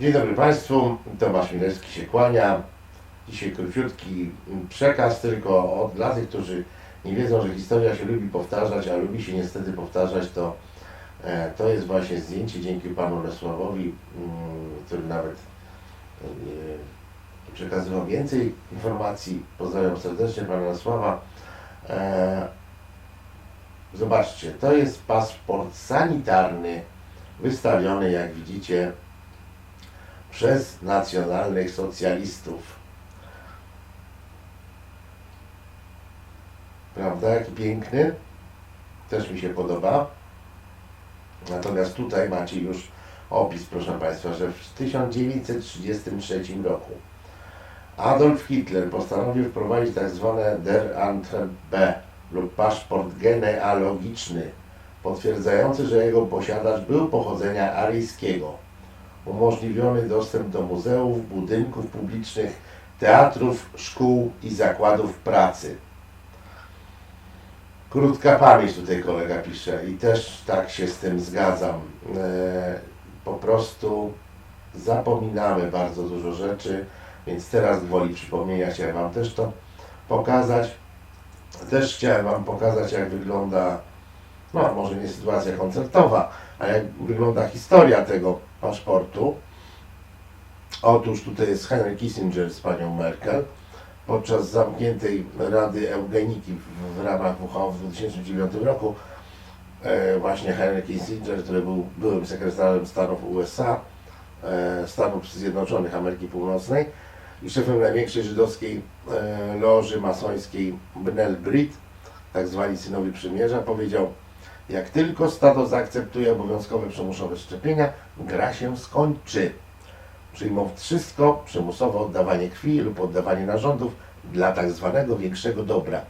Dzień dobry Państwu, Tomasz Milewski się kłania. Dzisiaj króciutki przekaz tylko od, dla tych, którzy nie wiedzą, że historia się lubi powtarzać, a lubi się niestety powtarzać, to, e, to jest właśnie zdjęcie dzięki Panu Lesławowi, mm, który nawet e, przekazywał więcej informacji. Pozdrawiam serdecznie Pana Lesława. E, Zobaczcie, to jest paszport sanitarny wystawiony, jak widzicie, przez nacjonalnych socjalistów. Prawda, jaki piękny? Też mi się podoba. Natomiast tutaj macie już opis, proszę Państwa, że w 1933 roku Adolf Hitler postanowił wprowadzić tak zwane Der Antrag B lub paszport genealogiczny, potwierdzający, że jego posiadacz był pochodzenia aryjskiego. Umożliwiony dostęp do muzeów, budynków publicznych, teatrów, szkół i zakładów pracy. Krótka pamięć tutaj kolega pisze i też tak się z tym zgadzam. E, po prostu zapominamy bardzo dużo rzeczy, więc teraz gwoli przypomnienia chciałem Wam też to pokazać. Też chciałem Wam pokazać, jak wygląda, no może nie sytuacja koncertowa, a jak wygląda historia tego paszportu. Otóż tutaj jest Henry Kissinger z panią Merkel podczas zamkniętej Rady Eugeniki w, w ramach WHO w 2009 roku. E, właśnie Henry Kissinger, który był byłym sekretarzem Stanów USA, e, Stanów Zjednoczonych Ameryki Północnej i szefem największej żydowskiej e, loży masońskiej Bnel Brit, tak zwani synowie przymierza, powiedział jak tylko stado zaakceptuje obowiązkowe przymusowe szczepienia, gra się skończy. Przyjmą wszystko przymusowe oddawanie krwi lub oddawanie narządów dla tak zwanego większego dobra.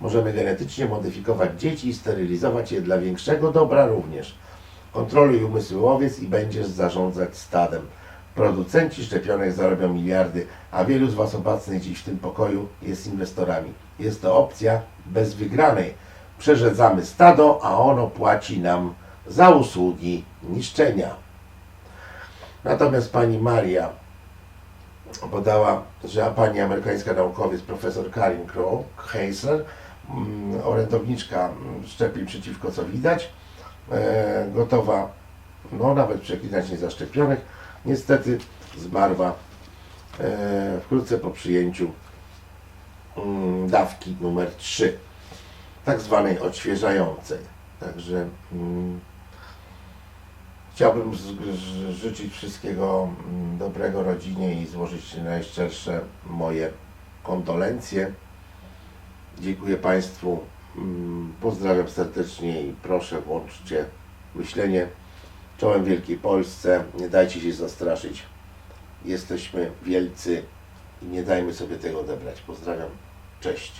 Możemy genetycznie modyfikować dzieci i sterylizować je dla większego dobra również. Kontroluj umysły łowiec i będziesz zarządzać stadem. Producenci szczepionek zarobią miliardy, a wielu z Was obecnych dziś w tym pokoju jest inwestorami. Jest to opcja bez wygranej. Przerzedzamy stado, a ono płaci nam za usługi niszczenia. Natomiast pani Maria podała, że pani amerykańska naukowiec profesor Karin Crow, Heisler, mm, orędowniczka mm, szczepień przeciwko co widać, e, gotowa no nawet przeklinać niezaszczepionych, niestety zmarła e, wkrótce po przyjęciu mm, dawki numer 3, tak zwanej odświeżającej. Także mm, Chciałbym życzyć wszystkiego mm, dobrego rodzinie i złożyć najszczersze moje kondolencje. Dziękuję Państwu. mm, Pozdrawiam serdecznie i proszę włączcie myślenie czołem Wielkiej Polsce. Nie dajcie się zastraszyć. Jesteśmy wielcy i nie dajmy sobie tego odebrać. Pozdrawiam. Cześć.